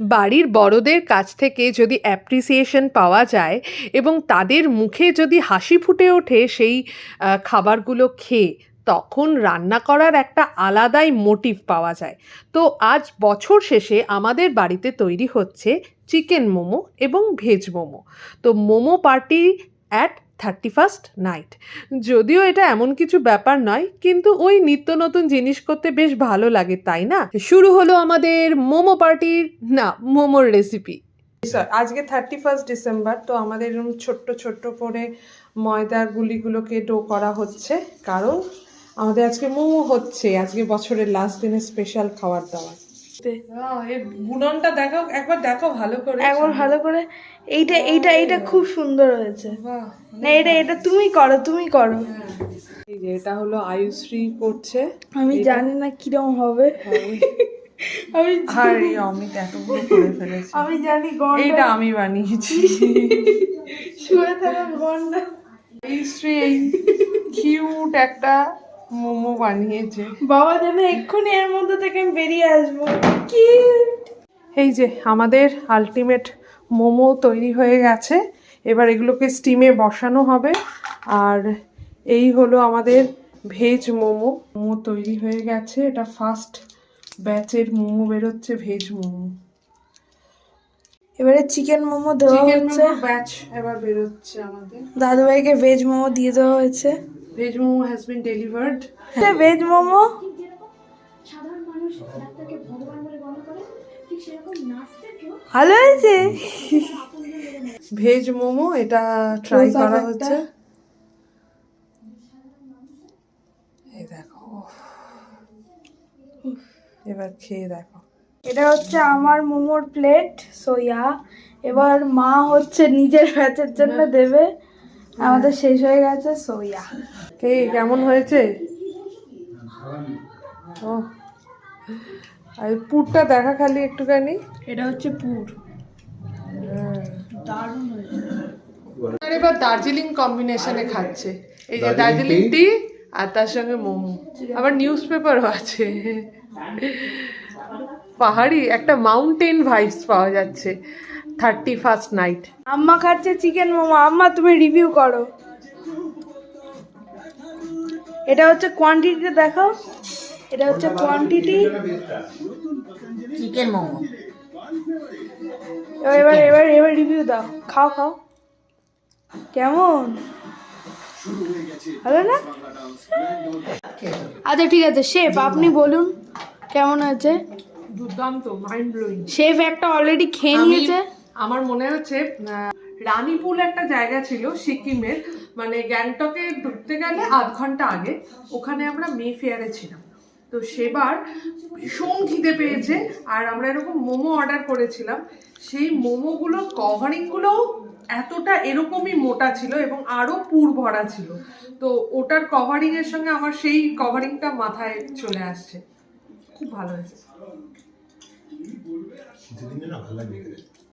বাড়ির বড়দের কাছ থেকে যদি অ্যাপ্রিসিয়েশন পাওয়া যায় এবং তাদের মুখে যদি হাসি ফুটে ওঠে সেই খাবারগুলো খেয়ে, তখন রান্না করার একটা আলাদাই মোটিভ পাওয়া যায়। তো আজ বছর শেষে আমাদের বাড়িতে তৈরি হচ্ছে চিকেন মোমো এবং ভেজ মোমো। তো momo party at thirty first night. যদিও এটা এমন কিছু ব্যাপার নয়, কিন্তু ওই নিত্য নতুন জিনিস করতে বেশ ভালো লাগে, তাই না? শুরু হলো আমাদের মোমো পার্টির, না, মোমোর রেসিপি আজকে থার্টি ফার্স্ট ডিসেম্বর, তো আমাদের এরকম ছোট্ট ছোট্ট করে ময়দার গুলিগুলোকে ডো করা হচ্ছে। কারণ আমাদের আজকে মোমো হচ্ছে, আজকে বছরের লাস্ট দিনের স্পেশাল খাবার দাবার। বুননটা দেখো একবার দেখো ভালো করে। একবার ভালো করে। এইটা এইটা এইটা খুব সুন্দর হয়েছে। না এটা এটা তুমি করো তুমি করো। এই যে এটা হলো আয়ুশ্রী করছে। আমি জানি না কিরম হবে। আমি আর অমিত এতগুলো করে ফেলেছে। আমি জানি গন্ডা এইটা আমি বানিয়েছি। শুয়ে থাকা গন্ডা আয়ুশ্রী এই কিউট একটা মোমো বানিয়েছে। বাবা যেন এক্ষুনি এর মধ্যে থেকে আমি বেরিয়ে আসব। কি এই যে আমাদের আলটিমেট মোমো তৈরি হয়ে গেছে। এবার এগুলোকে স্টিমে বসানো হবে। আর এই হলো আমাদের ভেজ মোমো। মোমো তৈরি হয়ে গেছে। এটা ফার্স্ট ব্যাচের মোমো বেরোচ্ছে ভেজ মোমো। এবারে চিকেন মোমো দেওয়া হচ্ছে ব্যাচ এবার আমাদের। দাদুভাইকে ভেজ মোমো দিয়ে দেওয়া হয়েছে। Veg momo has been delivered veg momo সাধারণ মানুষ ডাক্তারকে ভগবান বলে গণ্য করে ঠিক সেরকম নাচতেকেও ভালো হয়েছে। ভেজ মোমো এটা ট্রাই করা হচ্ছে। এই দেখো এবার খেয়ে দেখো। এটা হচ্ছে আমার মোমোর প্লেট সোয়া। এবার মা হচ্ছে নিজের ব্যাচের জন্য দেবে। আমাদের শেষ হয়ে গেছে সোয়া। কে কেমন হয়েছে? ও। আর পুরটা দেখা খালি একটুখানি? এটা হচ্ছে পুর। দারুণ হয়েছে। এবার দার্জিলিং কম্বিনেশনে খাচ্ছে। এই যে দার্জিলিং টি আর তার সঙ্গে মোমো। আবার নিউজ পেপারও আছে। পাহাড়ি একটা মাউন্টেন ভাইবস পাওয়া যাচ্ছে থার্টি ফার্স্ট নাইট আম্মা খাচ্ছে চিকেন মোমো। আম্মা তুমি রিভিউ করো। এটা হচ্ছে কোয়ান্টিটিটা দেখো এটা হচ্ছে কোয়ান্টিটি চিকেন মোমো। এবার এবার এবার এবার রিভিউ দাও। খাও খাও। কেমন? ভালো না? আচ্ছা ঠিক আছে শেফ আপনি বলুন। কেমন হয়েছে দুর্দান্ত মাইন্ড ব্লোয়িং শেফ একটা অলরেডি খেয়ে নিয়েছে। আমার মনে হচ্ছে রানীপুর একটা জায়গা ছিল সিকিমের মানে গ্যাংটকে ঢুকতে গেলে আধ ঘণ্টা আগে ওখানে আমরা মে ফেয়ারে ছিলাম। তো সেবার ভীষণ খিদে পেয়েছে আর আমরা এরকম মোমো অর্ডার করেছিলাম। সেই মোমোগুলোর কভারিংগুলোও এতটা এরকমই মোটা ছিল এবং আরও পুর ভরা ছিল। তো ওটার কভারিংয়ের সঙ্গে আমার সেই কভারিংটা মাথায় চলে আসছে। খুব ভালো হয়েছে। দিদিনে না ভালো লাগে